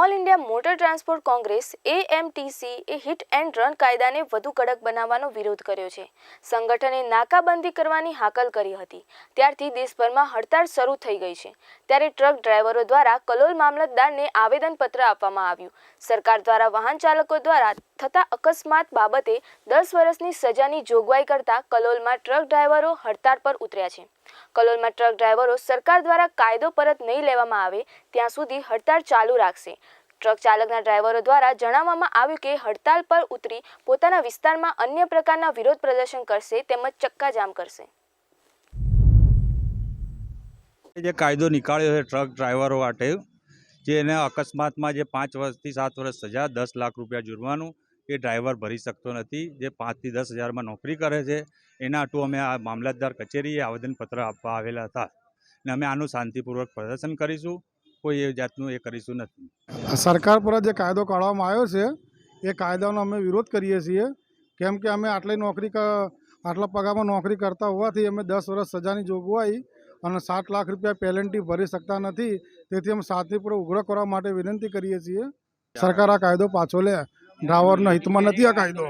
All India motor transport congress AAMTC A hit and run કાયદાને વધુ કડક બનાવવાનો વિરોધ કર્યો છે. સંગઠને નાકાબંધી કરવાની હાકલ કરી હતી. ત્યારથી દેશભરમાં હડતાળ શરૂ થઈ ગઈ છે. ત્યારે ટ્રક ડ્રાઈવરો દ્વારા કલોલ મામલતદારને આવેદનપત્ર આપવામાં આવ્યું. સરકાર દ્વારા વાહન ચાલકો દ્વારા થતા અકસ્માત બાબતે દસ વર્ષની સજાની જોગવાઈ કરતા કલોલમાં ટ્રક ડ્રાઈવરો હડતાળ પર ઉતર્યા છે. કલોલમાં ટ્રક ડ્રાઈવરો સરકાર દ્વારા કાયદો પરત નહીં લેવામાં આવે ત્યાં સુધી હડતાળ ચાલુ રાખશે. ટ્રક ચાલકના ડ્રાઈવરો દ્વારા જણાવવામાં આવ્યું કે હડતાળ પર ઉતરી પોતાના વિસ્તારમાં અન્ય પ્રકારના વિરોધ પ્રદર્શન કરશે તેમજ ચક્કાજામ કરશે. જે કાયદો નીકાળ્યો છે ટ્રક ડ્રાઈવરો માટે જે એને અકસ્માતમાં જે પાંચ વર્ષથી સાત વર્ષ સજા, દસ લાખ રૂપિયા જુર્માનું એ ડ્રાઈવર ભરી શકતો નથી, જે પાંચથી દસ હજારમાં નોકરી કરે છે, એના હાટુ અમે આ મામલતદાર કચેરીએ આવેદનપત્ર આપવા આવેલા હતા. અને અમે આનું શાંતિપૂર્વક પ્રદર્શન કરીશું, કોઈ એ જાતનું એ કરીશું નથી. સરકાર પર જે કાયદો કાઢવામાં આવ્યો છે, એ કાયદાનો અમે વિરોધ કરીએ છીએ. કેમ કે અમે આટલી નોકરી આટલા પગારમાં નોકરી કરતા હોવાથી અમે દસ વર્ષ સજાની જોગવાઈ અને સાત લાખ રૂપિયા પેલેન્ટી ભરી શકતા નથી. તેથી અમે શાંતિપૂર્વક ઉગ્ર કરવા માટે વિનંતી કરીએ છીએ. સરકાર આ કાયદો પાછો લે. ડ્રાઈવરના હિતમાં નથી આ કાયદો